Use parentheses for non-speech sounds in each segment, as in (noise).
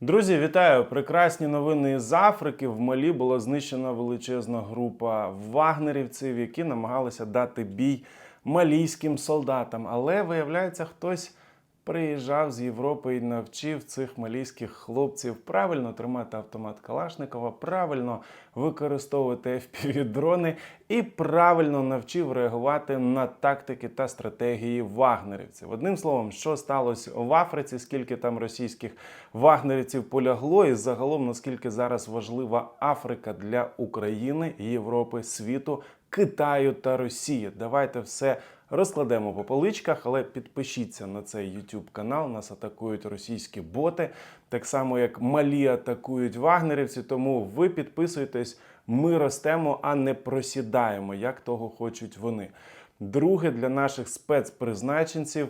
Друзі, вітаю! Прекрасні новини із Африки. В Малі була знищена величезна група вагнерівців, які намагалися дати бій малійським солдатам. Але виявляється, хтось приїжджав з Європи і навчив цих малійських хлопців правильно тримати автомат Калашникова, правильно використовувати FPV-дрони і правильно навчив реагувати на тактики та стратегії вагнерівців. Одним словом, що сталося в Африці, скільки там російських вагнерівців полягло, і загалом наскільки зараз важлива Африка для України, Європи, світу, Китаю та Росії. Давайте все розкладемо по поличках, але підпишіться на цей YouTube канал. Нас атакують російські боти, так само як малі атакують вагнерівці. Тому ви підписуйтесь, ми ростемо, а не просідаємо, як того хочуть вони. Друге для наших спецпризначенців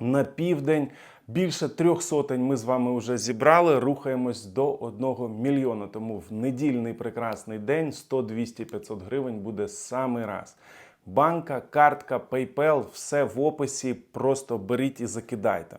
на південь. Більше трьох сотень ми з вами вже зібрали. Рухаємось до одного мільйона. Тому в недільний прекрасний день 100, 200, 500 гривень буде самий раз. Банка, картка, PayPal, все в описі. Просто беріть і закидайте.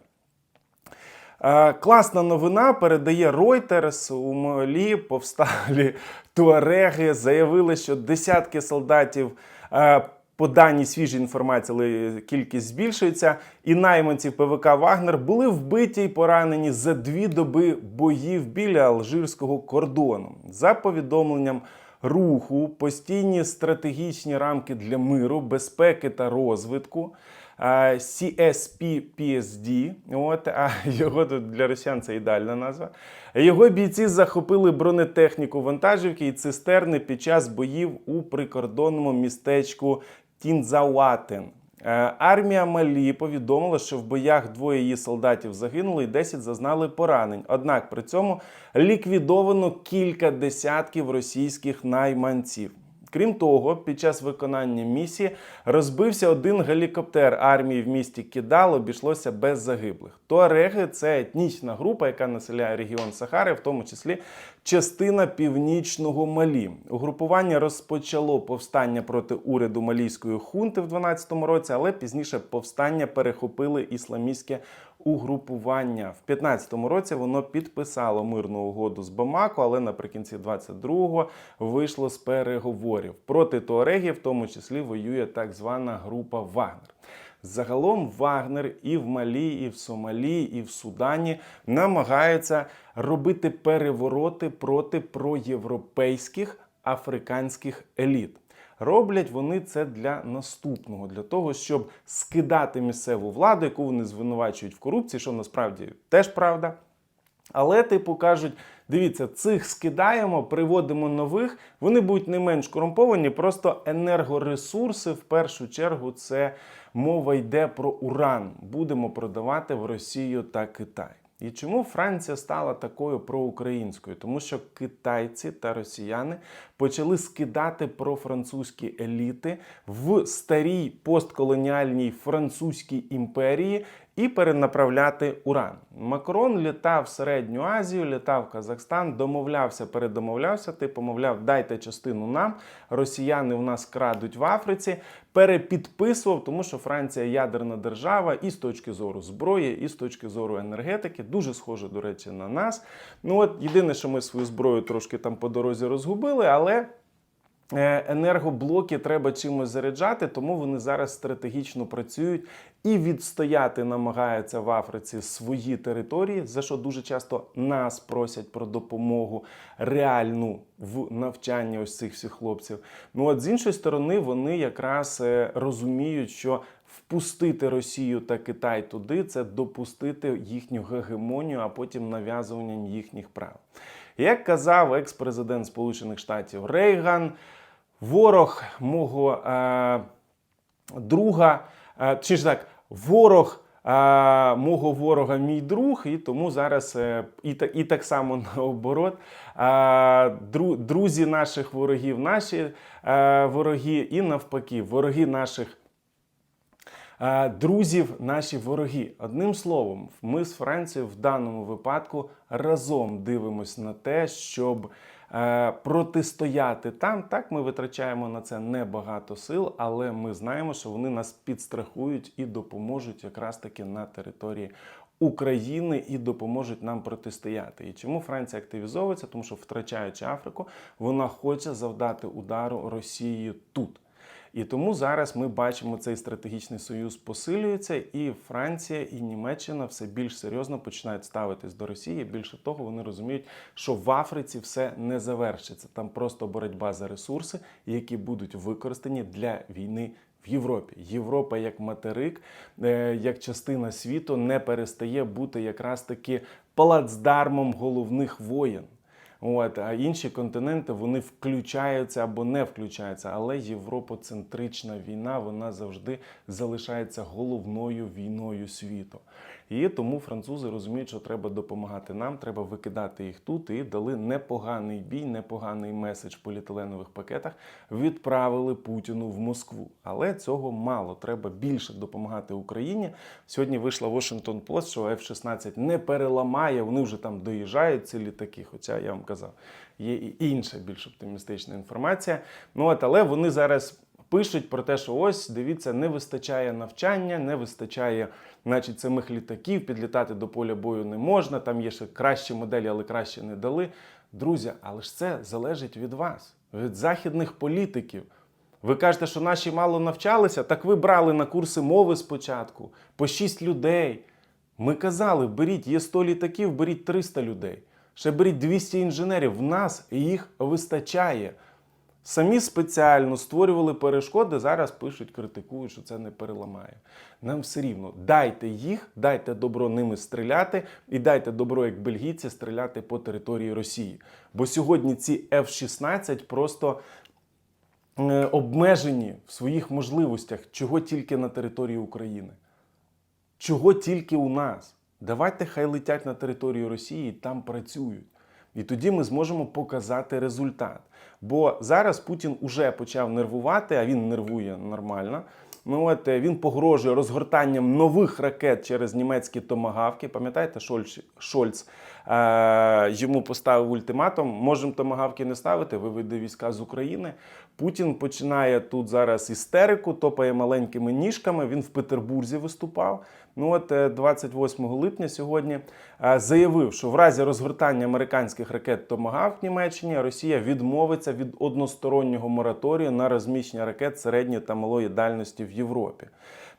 Е, Класна новина передає Reuters. У Малі повсталі туареги. Заявили, що десятки солдатів. е, По даній свіжій інформації, але кількість збільшується, і найманців ПВК Вагнер були вбиті й поранені за дві доби боїв біля алжирського кордону. За повідомленням руху, постійні стратегічні рамки для миру, безпеки та розвитку. CSPPSD, от, а (laughs) його тут для росіян це ідеальна назва. Його бійці захопили бронетехніку вантажівки і цистерни під час боїв у прикордонному містечку Тінзауатен. Е, Армія Малі повідомила, що в боях двоє її солдатів загинули і 10 зазнали поранень. Однак при цьому ліквідовано кілька десятків російських найманців. Крім того, під час виконання місії розбився один гелікоптер армії в місті Кідал, обійшлося без загиблих. Туареги – це етнічна група, яка населяє регіон Сахари, в тому числі частина північного Малі. Угрупування розпочало повстання проти уряду малійської хунти в 12-му році, але пізніше повстання перехопили ісламістське угрупування. В 15-му році воно підписало мирну угоду з Бамако, але наприкінці 22-го вийшло з переговорів. Проти туарегів, в тому числі, воює так звана група Вагнер. Загалом Вагнер і в Малі, і в Сомалі, і в Судані намагаються робити перевороти проти проєвропейських африканських еліт. Роблять вони це для наступного, для того, щоб скидати місцеву владу, яку вони звинувачують в корупції, що насправді теж правда. Але, типу, кажуть: дивіться, цих скидаємо, приводимо нових, вони будуть не менш корумповані, просто енергоресурси в першу чергу це мова йде про уран. Будемо продавати в Росію та Китай. І чому Франція стала такою проукраїнською? Тому що китайці та росіяни почали скидати профранцузькі еліти в старій постколоніальній французькій імперії і перенаправляти уран. Макрон літав в Середню Азію, літав в Казахстан, домовлявся, передомовлявся, типу, мовляв, дайте частину нам. Росіяни в нас крадуть в Африці. Перепідписував, тому що Франція ядерна держава і з точки зору зброї, і з точки зору енергетики. Дуже схоже, до речі, на нас. Ну от єдине, що ми свою зброю трошки там по дорозі розгубили, але. Е, Енергоблоки треба чимось заряджати, тому вони зараз стратегічно працюють і відстояти намагаються в Африці свої території, за що дуже часто нас просять про допомогу реальну в навчанні ось цих всіх хлопців. Ну от з іншої сторони, вони якраз е, розуміють, що впустити Росію та Китай туди це допустити їхню гегемонію, а потім нав'язування їхніх прав. Як казав екс-президент Сполучених Штатів Рейган, ворог мого е, друга, е, чи ж так, ворог. е, Мого ворога мій друг, і тому зараз е, і, і так само (laughs) наоборот. е, дру- Друзі наших ворогів, наші е, вороги, і навпаки, вороги наших Е, друзів наші вороги. Одним словом, ми з Францією в даному випадку разом дивимося на те, щоб протистояти там. Так, ми витрачаємо на це небагато сил, але ми знаємо, що вони нас підстрахують і допоможуть якраз таки на території України і допоможуть нам протистояти. І чому Франція активізовується? Тому що втрачаючи Африку, вона хоче завдати удару Росії тут. І тому зараз ми бачимо цей стратегічний союз посилюється, і Франція і Німеччина все більш серйозно починають ставитись до Росії. Більше того, вони розуміють, що в Африці все не завершиться. Там просто боротьба за ресурси, які будуть використані для війни. В Європі Європа як материк, е, як частина світу, не перестає бути якраз таки плацдармом головних воєн. От, а інші континенти вони включаються або не включаються. Але європоцентрична війна вона завжди залишається головною війною світу. І тому французи розуміють, що треба допомагати нам, треба викидати їх тут. І дали непоганий бій, непоганий меседж в поліетиленових пакетах. Відправили Путіну в Москву. Але цього мало. Треба більше допомагати Україні. Сьогодні вийшла Washington Post, що F-16 не переламає. Вони вже там доїжджають ці літаки. Хоча я вам казав, є і інша більш оптимістична інформація. Ну от, але вони зараз. Пишуть про те, що ось дивіться, не вистачає навчання, не вистачає, значить, самих літаків, підлітати до поля бою не можна. Там є ще кращі моделі, але краще не дали. Друзі, але ж це залежить від вас, від західних політиків. Ви кажете, що наші мало навчалися, так ви брали на курси мови спочатку по 6 людей. Ми казали, беріть, є 100 літаків, беріть 300 людей. Ще беріть 200 інженерів. В нас їх вистачає. Самі спеціально створювали перешкоди, зараз пишуть, критикують, що це не переламає. Нам все рівно дайте їх, дайте добро ними стріляти, і дайте добро, як бельгійці, стріляти по території Росії. Бо сьогодні ці F-16 просто е, обмежені в своїх можливостях, чого тільки на території України. Чого тільки у нас. Давайте хай летять на територію Росії і там працюють. І тоді ми зможемо показати результат. Бо зараз Путін уже почав нервувати, а він нервує нормально. Ну от е, він погрожує розгортанням нових ракет через німецькі томагавки. Пам'ятаєте, Шольц, Шольц е, йому поставив ультиматум: можемо томагавки не ставити, виведе війська з України. Путін починає тут зараз істерику, топає маленькими ніжками. Він в Петербурзі виступав. Ну от е, 28 липня сьогодні е, заявив, що в разі розгортання американських ракет Томагавк Німеччині Росія відмовиться від одностороннього мораторію на розміщення ракет середньої та малої дальності в Європі.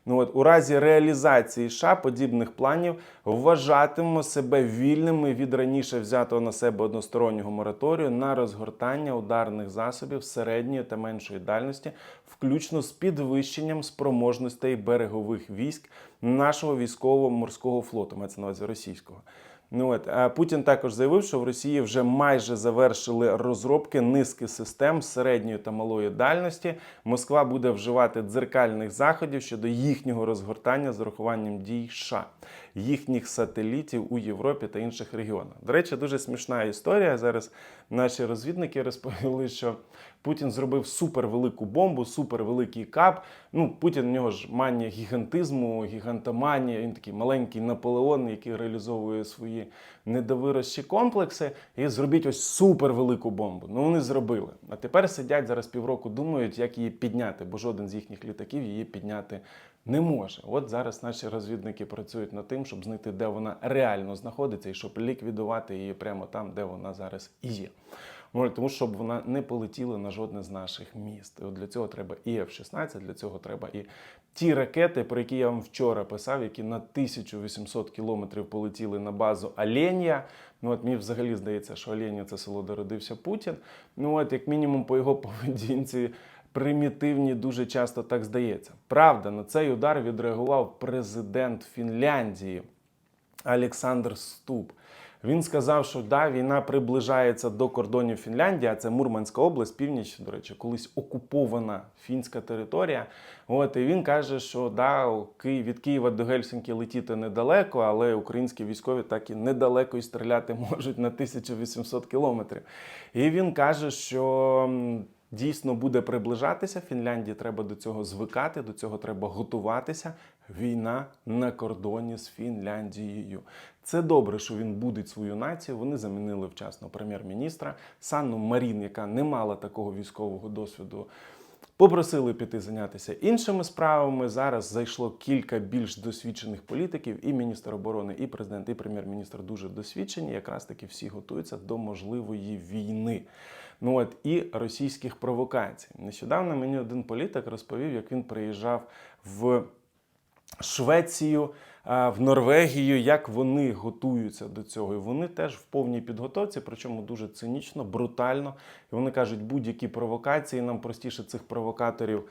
Ну от у разі реалізації США подібних планів вважатимемо себе вільними від раніше взятого на себе одностороннього мораторію на розгортання ударних засобів середньої та меншої дальності, включно з підвищенням спроможностей берегових військ нашого військово-морського флоту, мається на увазі російського. Ну от Путін також заявив, що в Росії вже майже завершили розробки низки систем середньої та малої дальності. Москва буде вживати дзеркальних заходів щодо їхнього розгортання з урахуванням дій США, їхніх сателітів у Європі та інших регіонах. До речі, дуже смішна історія. Зараз наші розвідники розповіли, що Путін зробив супервелику бомбу, супервеликий кап. Ну, Путін в нього ж манія гігантизму, гігантоманія. Він такий маленький Наполеон, який реалізовує свої недовирощі комплекси. І зробіть ось супервелику бомбу. Ну вони зробили. А тепер сидять зараз півроку, думають, як її підняти, бо жоден з їхніх літаків її підняти не може. От зараз наші розвідники працюють над тим, щоб знайти, де вона реально знаходиться, і щоб ліквідувати її прямо там, де вона зараз і є. Тому щоб вона не полетіла на жодне з наших міст. І от для цього треба і F-16, для цього треба і ті ракети, про які я вам вчора писав, які на 1800 кілометрів полетіли на базу Оленя. Ну от мені взагалі здається, що Оленя це село, де родився Путін. Ну от, як мінімум, по його (laughs) поведінці. Примітивні дуже часто так здається. Правда, на цей удар відреагував президент Фінляндії Олександр Ступ. Він сказав, що да, війна приближається до кордонів Фінляндії, а це Мурманська область, північ, до речі, колись окупована фінська територія. От і він каже, що да, від Києва до Гельсінки летіти недалеко, але українські військові так і недалеко і стріляти (laughs) можуть на 1800 кілометрів. І він каже, що. Дійсно буде приближатися. Фінляндії треба до цього звикати, до цього треба готуватися. Війна на кордоні з Фінляндією. Це добре, що він будить свою націю. Вони замінили вчасно прем'єр-міністра Санну Марін, яка не мала такого військового досвіду. Попросили піти зайнятися іншими справами. Зараз зайшло кілька більш досвідчених політиків, і міністр оборони, і президент, і прем'єр-міністр дуже досвідчені. Якраз таки всі готуються до можливої війни. Ну от і російських провокацій. Нещодавно мені один політик розповів, як він приїжджав в Швецію, в Норвегію, як вони готуються до цього. І вони теж в повній підготовці, причому дуже цинічно, брутально. І вони кажуть, будь-які провокації, нам простіше цих провокаторів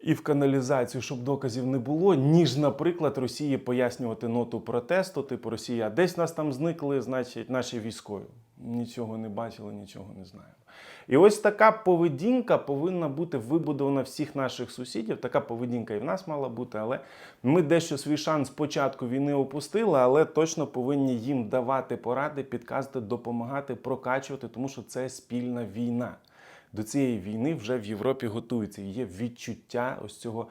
і в каналізацію, щоб доказів не було, ніж, наприклад, Росії пояснювати ноту протесту, типу Росія, десь нас там зникли, значить, наші військові. Нічого не бачили, нічого не знаємо. І ось така поведінка повинна бути вибудована всіх наших сусідів. Така поведінка і в нас мала бути, але ми дещо свій шанс спочатку війни опустили, але точно повинні їм давати поради, підказувати, допомагати, прокачувати, тому що це спільна війна. До цієї війни вже в Європі готуються. Є відчуття ось цього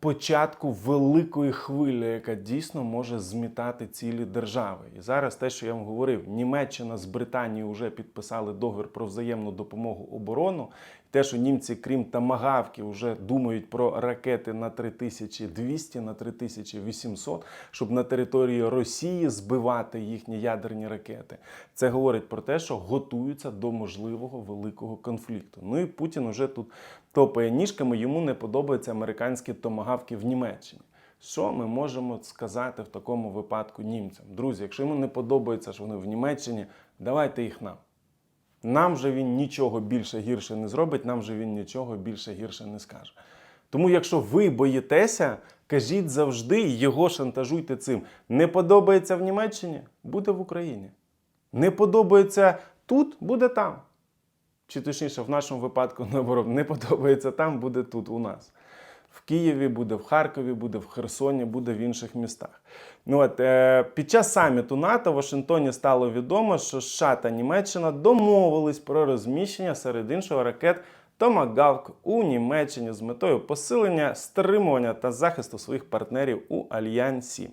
початку великої хвилі, яка дійсно може змітати цілі держави. І зараз те, що я вам говорив, Німеччина з Британією вже підписали договір про взаємну допомогу оборону. Те, що німці, крім тамагавки, вже думають про ракети на 3200, на 3800, щоб на території Росії збивати їхні ядерні ракети. Це говорить про те, що готуються до можливого великого конфлікту. Ну і Путін вже тут топає ніжками, йому не подобаються американські томагавки в Німеччині. Що ми можемо сказати в такому випадку німцям? Друзі, якщо йому не подобається, що вони в Німеччині, давайте їх нам. Нам же він нічого більше гірше не зробить, нам же він нічого більше гірше не скаже. Тому, якщо ви боїтеся, кажіть завжди його шантажуйте цим. Не подобається в Німеччині, буде в Україні. Не подобається тут, буде там. Чи точніше, в нашому випадку (laughs) наоборот, не подобається там, буде тут у нас. В Києві буде, в Харкові буде, в Херсоні буде в інших містах. Ну от е, під час саміту НАТО в Вашингтоні стало відомо, що США та Німеччина домовились про розміщення серед іншого ракет Томагавк у Німеччині з метою посилення, стримування та захисту своїх партнерів у альянсі.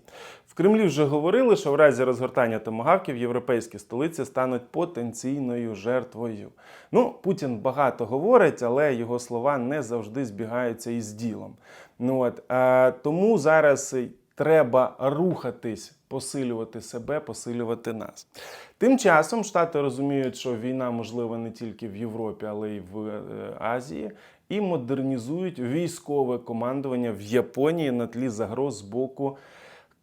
Кремлі вже говорили, що в разі розгортання томагавків європейські столиці стануть потенційною жертвою. Ну, Путін багато говорить, але його слова не завжди збігаються із ділом. Ну от е, тому зараз треба рухатись, посилювати себе, посилювати нас. Тим часом Штати розуміють, що війна можлива не тільки в Європі, але й в е, Азії, і модернізують військове командування в Японії на тлі загроз з боку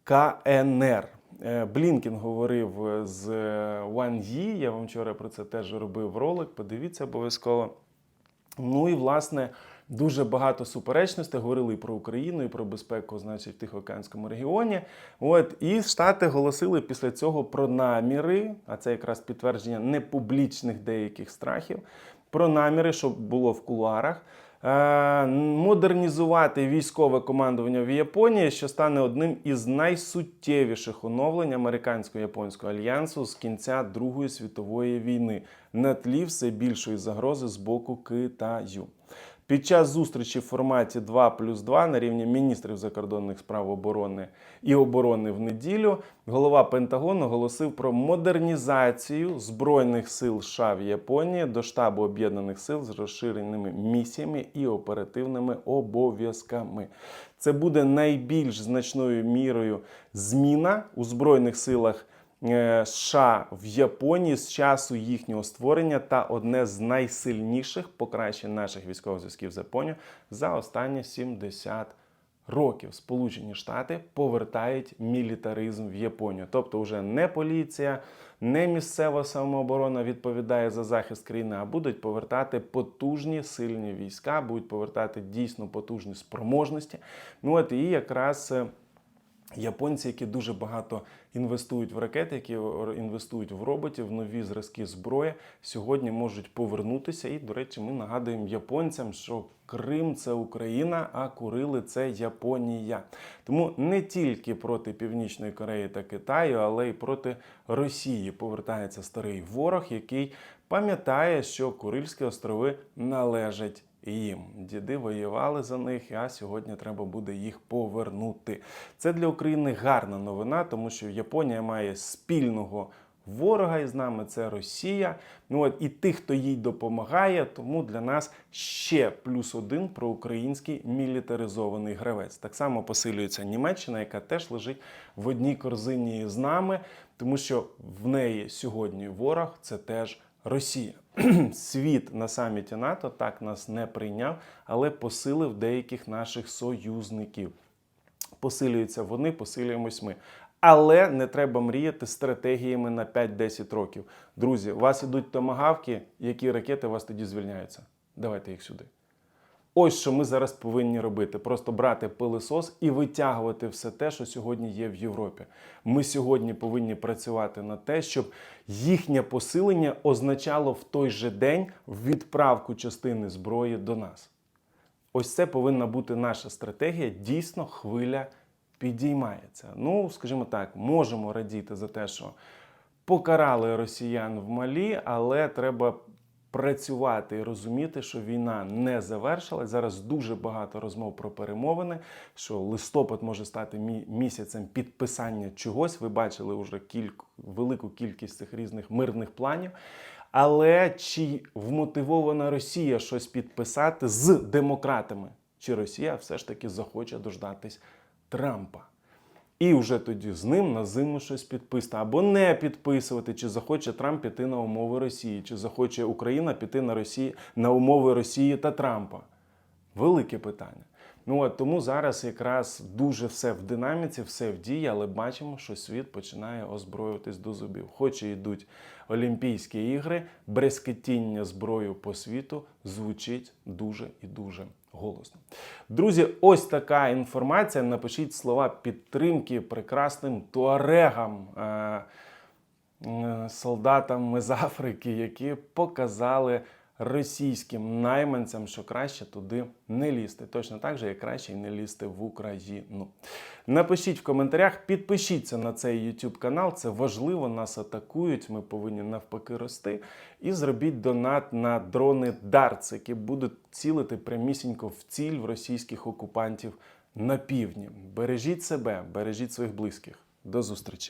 КНР. Е, Блінкін говорив з Ван Ї, я вам вчора про це теж робив ролик. Подивіться обов'язково. Ну і власне дуже багато суперечностей говорили і про Україну, і про безпеку, значить, в Тихоокеанському регіоні. От і Штати голосили після цього про наміри, а це якраз підтвердження непублічних деяких страхів, про наміри, що було в кулуарах. Е, Модернізувати військове командування в Японії, що стане одним із найсуттєвіших оновлень американсько-японського альянсу з кінця Другої світової війни на тлі все більшої загрози з боку Китаю. Під час зустрічі в форматі 2 плюс 2 на рівні міністрів закордонних справ оборони і оборони в неділю голова Пентагону оголосив про модернізацію збройних сил США в Японії до штабу об'єднаних сил з розширеними місіями і оперативними обов'язками. Це буде найбільш значною мірою зміна у збройних силах. Е, США в Японії з часу їхнього створення та одне з найсильніших покращень наших військових зв'язків з Японією за останні 70 років. Сполучені Штати повертають мілітаризм в Японію. Тобто, вже не поліція, не місцева самооборона відповідає за захист країни, а будуть повертати потужні сильні війська, будуть повертати дійсно потужні спроможності. Ну от і якраз. Японці, які дуже багато інвестують в ракети, які інвестують в роботів, в нові зразки зброї, сьогодні можуть повернутися. І, до речі, ми нагадуємо японцям, що Крим це Україна, а Курили це Японія. Тому не тільки проти Північної Кореї та Китаю, але й проти Росії повертається старий ворог, який пам'ятає, що Курильські острови належать їм. Діди воювали за них, а сьогодні треба буде їх повернути. Це для України гарна новина, тому що Японія має спільного ворога із нами це Росія. Ну от і тих, хто їй допомагає, тому для нас ще плюс один проукраїнський мілітаризований гравець. Так само посилюється Німеччина, яка теж лежить в одній корзині з нами, тому що в неї сьогодні ворог це теж Росія. (clears throat) Світ на саміті НАТО так нас не прийняв, але посилив деяких наших союзників. Посилюються вони, посилюємось ми. Але не треба мріяти стратегіями на 5-10 років. Друзі, у вас ідуть томагавки, які ракети у вас тоді звільняються. Давайте їх сюди. Ось що ми зараз повинні робити: просто брати пилисос і витягувати все те, що сьогодні є в Європі. Ми сьогодні повинні працювати на те, щоб їхнє посилення означало в той же день відправку частини зброї до нас. Ось це повинна бути наша стратегія. Дійсно, хвиля підіймається. Ну, скажімо так, можемо радіти за те, що покарали росіян в Малі, але треба працювати і розуміти, що війна не завершилась. Зараз дуже багато розмов про перемовини, що листопад може стати місяцем підписання чогось. Ви бачили вже кільк... велику кількість цих різних мирних планів. Але чи вмотивована Росія щось підписати з демократами? Чи Росія все ж таки захоче дождатись Трампа? І вже тоді з ним на зиму щось підписати або не підписувати, чи захоче Трамп піти на умови Росії, чи захоче Україна піти на Росії на умови Росії та Трампа. Велике питання. Ну от тому зараз якраз дуже все в динаміці, все в дії, але бачимо, що світ починає озброюватись до зубів. Хоч і йдуть Олімпійські ігри, брескетіння зброю по світу звучить дуже і дуже голосно. Друзі, ось така інформація. Напишіть слова підтримки прекрасним туарегам. е, е, солдатам з Африки, які показали російським найманцям, що краще туди не лізти. Точно так же, як краще і не лізти в Україну. Напишіть в коментарях, підпишіться на цей YouTube канал. Це важливо, нас атакують. Ми повинні навпаки рости. І зробіть донат на дрони Darts, які будуть цілити прямісінько в ціль в російських окупантів на півдні. Бережіть себе, бережіть своїх близьких. До зустрічі!